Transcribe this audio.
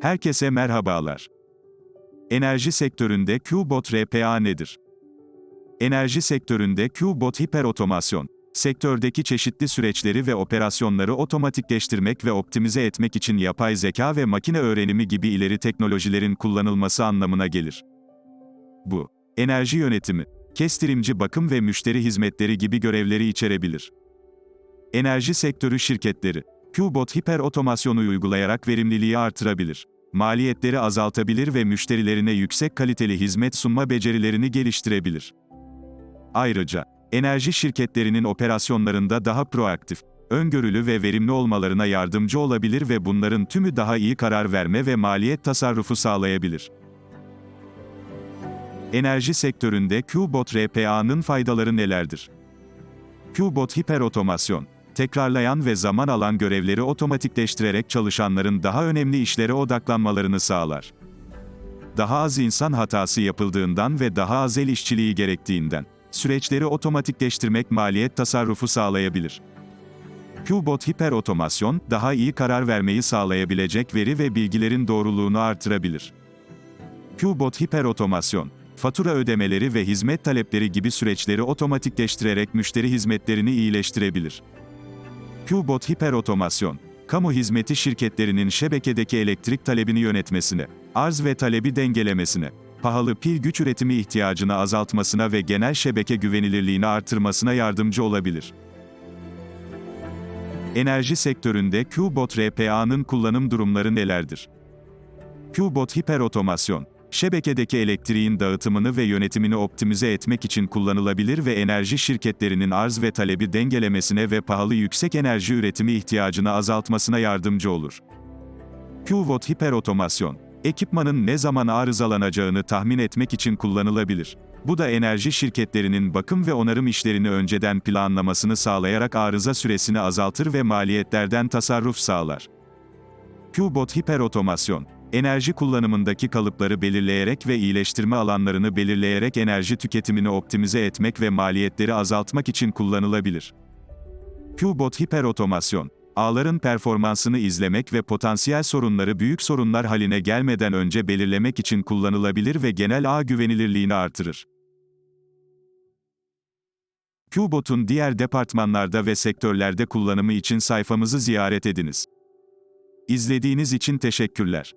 Herkese merhabalar. Enerji sektöründe Qbot RPA nedir? Enerji sektöründe Qbot hiperotomasyon, sektördeki çeşitli süreçleri ve operasyonları otomatikleştirmek ve optimize etmek için yapay zeka ve makine öğrenimi gibi ileri teknolojilerin kullanılması anlamına gelir. Bu, enerji yönetimi, kestirimci bakım ve müşteri hizmetleri gibi görevleri içerebilir. Enerji sektörü şirketleri, Qbot hiper otomasyonu uygulayarak verimliliği artırabilir. Maliyetleri azaltabilir ve müşterilerine yüksek kaliteli hizmet sunma becerilerini geliştirebilir. Ayrıca, enerji şirketlerinin operasyonlarında daha proaktif, öngörülü ve verimli olmalarına yardımcı olabilir ve bunların tümü daha iyi karar verme ve maliyet tasarrufu sağlayabilir. Enerji sektöründe Qbot RPA'nın faydaları nelerdir? Qbot hiperotomasyon, tekrarlayan ve zaman alan görevleri otomatikleştirerek çalışanların daha önemli işlere odaklanmalarını sağlar. Daha az insan hatası yapıldığından ve daha az el işçiliği gerektiğinden, süreçleri otomatikleştirmek maliyet tasarrufu sağlayabilir. Qbot hiperotomasyon, daha iyi karar vermeyi sağlayabilecek veri ve bilgilerin doğruluğunu artırabilir. Qbot hiperotomasyon, fatura ödemeleri ve hizmet talepleri gibi süreçleri otomatikleştirerek müşteri hizmetlerini iyileştirebilir. Qbot hiperotomasyon, kamu hizmeti şirketlerinin şebekedeki elektrik talebini yönetmesine, arz ve talebi dengelemesine, pahalı pil güç üretimi ihtiyacını azaltmasına ve genel şebeke güvenilirliğini artırmasına yardımcı olabilir. Enerji sektöründe Qbot RPA'nın kullanım durumları nelerdir? Qbot hiperotomasyon, şebekedeki elektriğin dağıtımını ve yönetimini optimize etmek için kullanılabilir ve enerji şirketlerinin arz ve talebi dengelemesine ve pahalı yüksek enerji üretimi ihtiyacını azaltmasına yardımcı olur. Qbot hiperotomasyon, ekipmanın ne zaman arızalanacağını tahmin etmek için kullanılabilir. Bu da enerji şirketlerinin bakım ve onarım işlerini önceden planlamasını sağlayarak arıza süresini azaltır ve maliyetlerden tasarruf sağlar. Qbot hiperotomasyon, enerji kullanımındaki kalıpları belirleyerek ve iyileştirme alanlarını belirleyerek enerji tüketimini optimize etmek ve maliyetleri azaltmak için kullanılabilir. Qbot hiperotomasyon, ağların performansını izlemek ve potansiyel sorunları büyük sorunlar haline gelmeden önce belirlemek için kullanılabilir ve genel ağ güvenilirliğini artırır. Qbot'un diğer departmanlarda ve sektörlerde kullanımı için sayfamızı ziyaret ediniz. İzlediğiniz için teşekkürler.